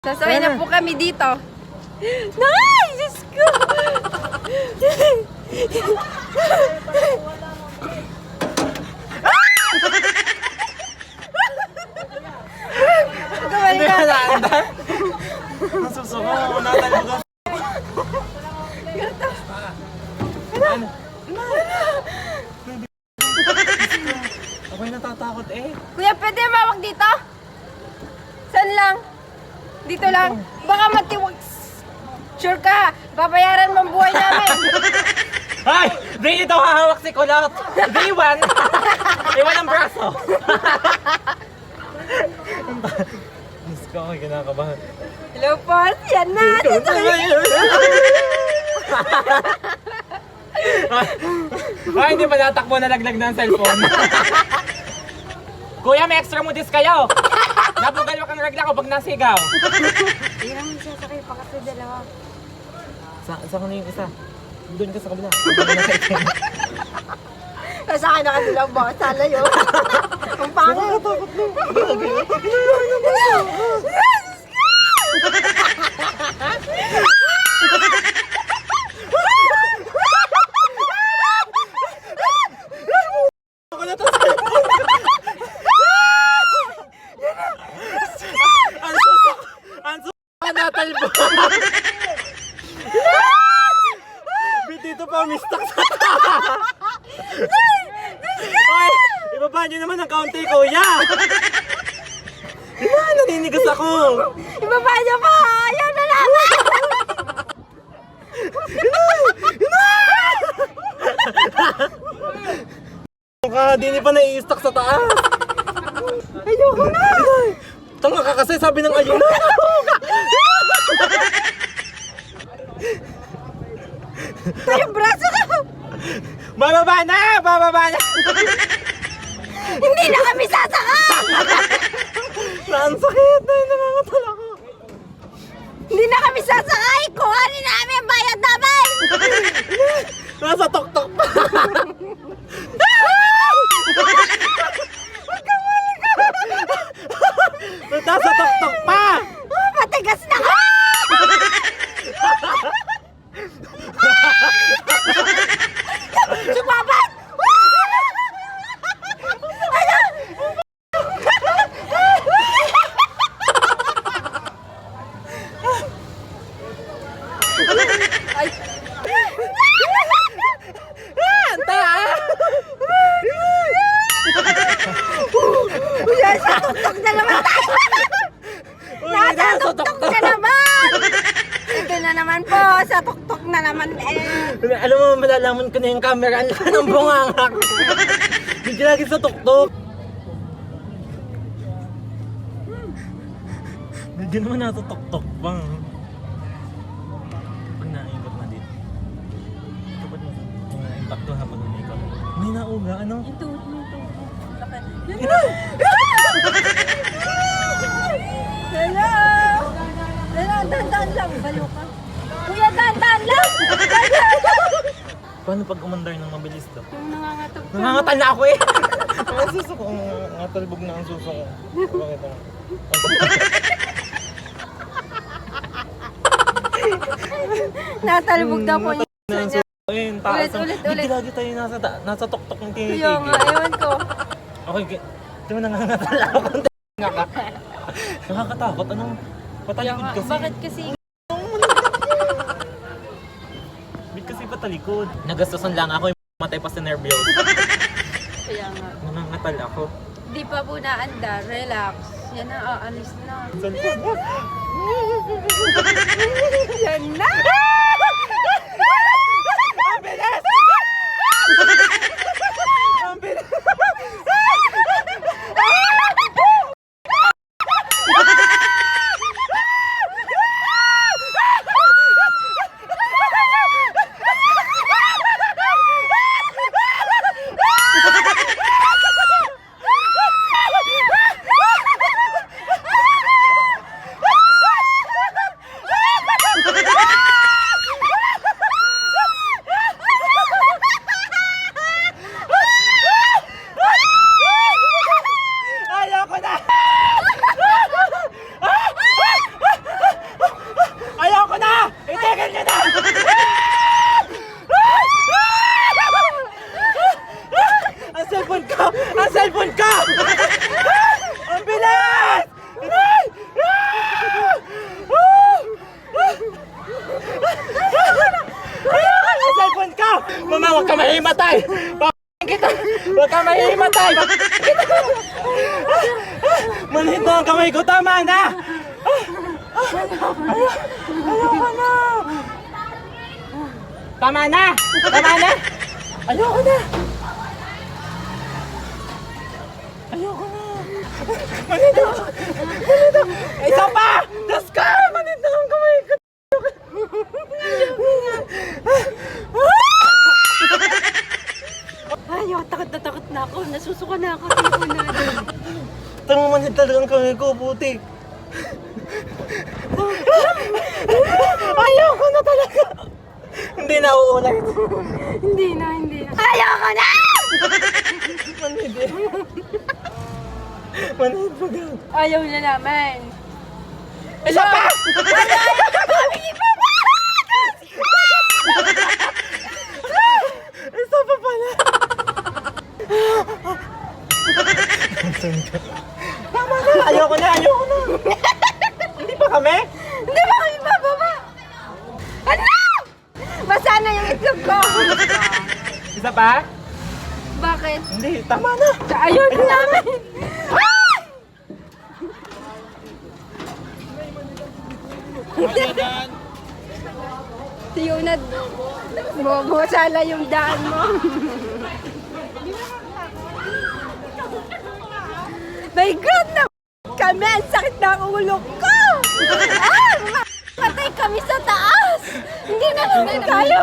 Sasaway na po kami dito. Nay! Diyos ko! Gawin ka. Nasusuko, natalbog Ano? Ako'y natatakot eh. Kuya, pwede mawag dito? Saan lang? Dito lang? Baka matiwag. Sure ka, babayaran mo ang buhay namin. Ay! Di ito hahawak si Kulot! Iwan! Iwan ang braso! Diyos ko, ako'y kinakabahan. Hello, Paul. Yan na. Ay, hindi pa natakbo na laglag ng cellphone. Kuya, may extra mo dis kayo. Nabugal ka ng regla ko pag nasigaw. Hindi naman sasakay pa kasi dalawa. Sa, sa na yung isa? Doon ka sa kabila. Sa. Sa akin na kanilang boss. Sana yun. Ang pangit. Nakakatakot mo. Ako na to sa Ang susok! Ang susok! Ang natalbo! Bitito pa mistak sa Hoy! Ibaba niyo naman ang kaunti, kuya! Diba, naninigas ako! Ibaba niyo po. Ayaw na lang. Mukha, di ni pa nai-stuck sa taas! Ayoko na. Tanga ka kasi, sabi ng ayun na! Ito yung braso ko. Bababa na! Bababa na! Hindi na kami sasakay. Ang sakit! Ay, nangangatal ako! Hindi na kami sasakay. Kuhanin namin ang bayad namin. Nasa tok-tok pa! Nasa tok-tok pa! Oh, matigas na ka. Sumabat! Ay! Anta! Kuya, sa tuktok na naman tayo! Uy, Nasa nasa tuktok tok-tok! na naman! Ito na naman po, sa tuktok na naman eh. Alam mo, malalaman ko na yung camera ang laki ng bungangak. Hindi lagi sa tuktok. Medyo naman nasa tuktok pa. Pag naikot na dito. Kapag na-impacto habang umikot. May nauga, ano? Ito, ito, Ina! Hello! Hello, dandan lang. Balo ka. Kuya, dandan lang! Paano pag umandar ng mabilis to? Yung nangangatog ka. Nangangatal na ako eh! Ang suso ko, ngatalbog na ang suso ko. Bakit ano? Natalbog daw po niya. suso. Ayun, taas. Ulit, ang- ulit, Hindi ulit. lagi tayo nasa, ta- nasa tuktok ng Kaya tinitigil. nga, ewan ko. Okay, gi- di mo nangangatal ako. Nakakatakot, anong Kaya patalikod nga, kasi. bakit kasi? Patalikod. Nagastusan lang ako yung matay pa sa nervyos. Kaya nga. Nangangatal ako. Di pa po naandar. Relax. Yan na, aalis na. Cellphone mo. Yan na! ko! Ang cellphone ko! Ang bilis! Inay! Ang cellphone ko! Mama, huwag ka mahimatay! Bakit kita! Huwag ka mahimatay! Manhit na ang kamay ko! Tama na! Ayoko na! Tama na! Tama na! Ayoko na! Manhid na! Isa pa! Diyos ka! Manhid na ang kamay ko! Ayaw, takot na takot na ako. Nasusuka na ako. Ayoko na. Tanong manhid talaga ang kamay ko, putik! Ayoko na talaga! Hindi na uulit! hindi na, hindi na. Ayoko na! Manhid Manhid mo daw! Ayaw na naman. Isa pa! Isa pa pala! Tama na! Ayoko na! Ayoko na! Hindi pa kami? Hindi ba kami bababa? Ano? Basa na yung itlog ko. Isa pa? Bakit? Hindi, tama na! Ayaw na namin. Ah! Tiyunad. Bubusala yung daan mo. My God na kami! Ang sakit na ang ulo ko! Ah! Patay kami sa taas! Hindi na namin kaya!